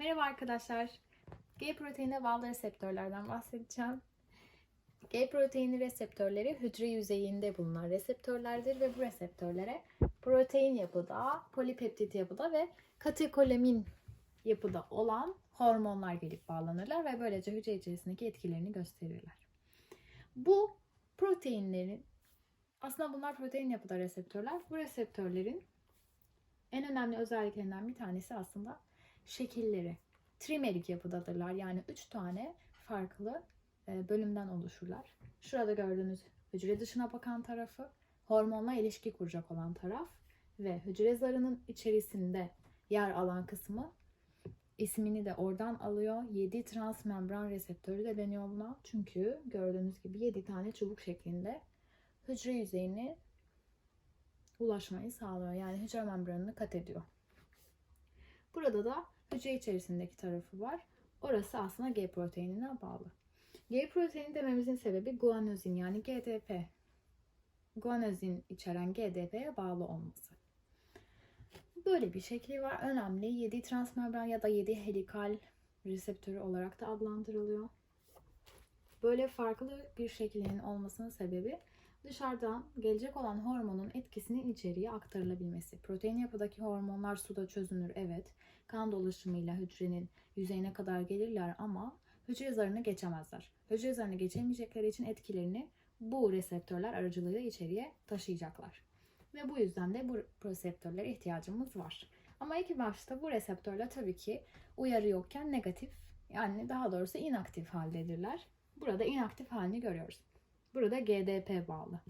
Merhaba arkadaşlar. G proteine bağlı reseptörlerden bahsedeceğim. G proteini reseptörleri hücre yüzeyinde bulunan reseptörlerdir ve bu reseptörlere protein yapıda, polipeptit yapıda ve katekolamin yapıda olan hormonlar gelip bağlanırlar ve böylece hücre içerisindeki etkilerini gösterirler. Bu proteinlerin aslında bunlar protein yapıda reseptörler. Bu reseptörlerin en önemli özelliklerinden bir tanesi aslında şekilleri. Trimerik yapıdadırlar. Yani 3 tane farklı e, bölümden oluşurlar. Şurada gördüğünüz hücre dışına bakan tarafı, hormonla ilişki kuracak olan taraf ve hücre zarının içerisinde yer alan kısmı ismini de oradan alıyor. 7 transmembran reseptörü de deniyor buna. Çünkü gördüğünüz gibi 7 tane çubuk şeklinde hücre yüzeyini ulaşmayı sağlıyor. Yani hücre membranını kat ediyor. Burada da hücre içerisindeki tarafı var. Orası aslında G proteinine bağlı. G proteini dememizin sebebi guanozin yani GDP. Guanozin içeren GDP'ye bağlı olması. Böyle bir şekli var. Önemli. 7 transmembran ya da 7 helikal reseptörü olarak da adlandırılıyor. Böyle farklı bir şeklinin olmasının sebebi dışarıdan gelecek olan hormonun etkisinin içeriye aktarılabilmesi. Protein yapıdaki hormonlar suda çözünür evet. Kan dolaşımıyla hücrenin yüzeyine kadar gelirler ama hücre zarını geçemezler. Hücre zarını geçemeyecekleri için etkilerini bu reseptörler aracılığıyla içeriye taşıyacaklar. Ve bu yüzden de bu reseptörlere ihtiyacımız var. Ama ilk başta bu reseptörler tabii ki uyarı yokken negatif yani daha doğrusu inaktif haldedirler. Burada inaktif halini görüyoruz. Burada GDP bağlı.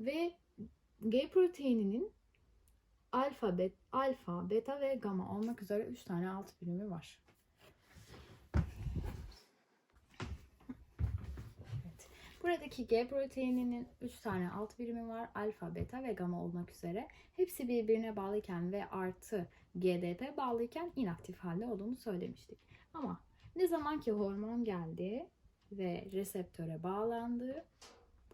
Ve G proteininin alfa, bet, alfa, beta ve gamma olmak üzere 3 tane alt birimi var. Evet. Buradaki G proteininin 3 tane alt birimi var. Alfa, beta ve gamma olmak üzere. Hepsi birbirine bağlıyken ve artı GDP bağlıyken inaktif halde olduğunu söylemiştik. Ama ne zaman ki hormon geldi ve reseptöre bağlandı,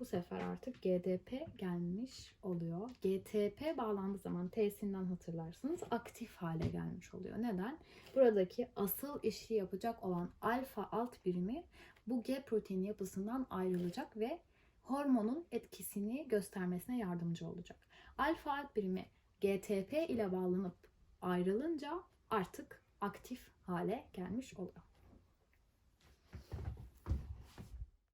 bu sefer artık GDP gelmiş oluyor. GTP bağlandığı zaman T'sinden hatırlarsınız aktif hale gelmiş oluyor. Neden? Buradaki asıl işi yapacak olan alfa alt birimi bu G protein yapısından ayrılacak ve hormonun etkisini göstermesine yardımcı olacak. Alfa alt birimi GTP ile bağlanıp ayrılınca artık aktif hale gelmiş oluyor.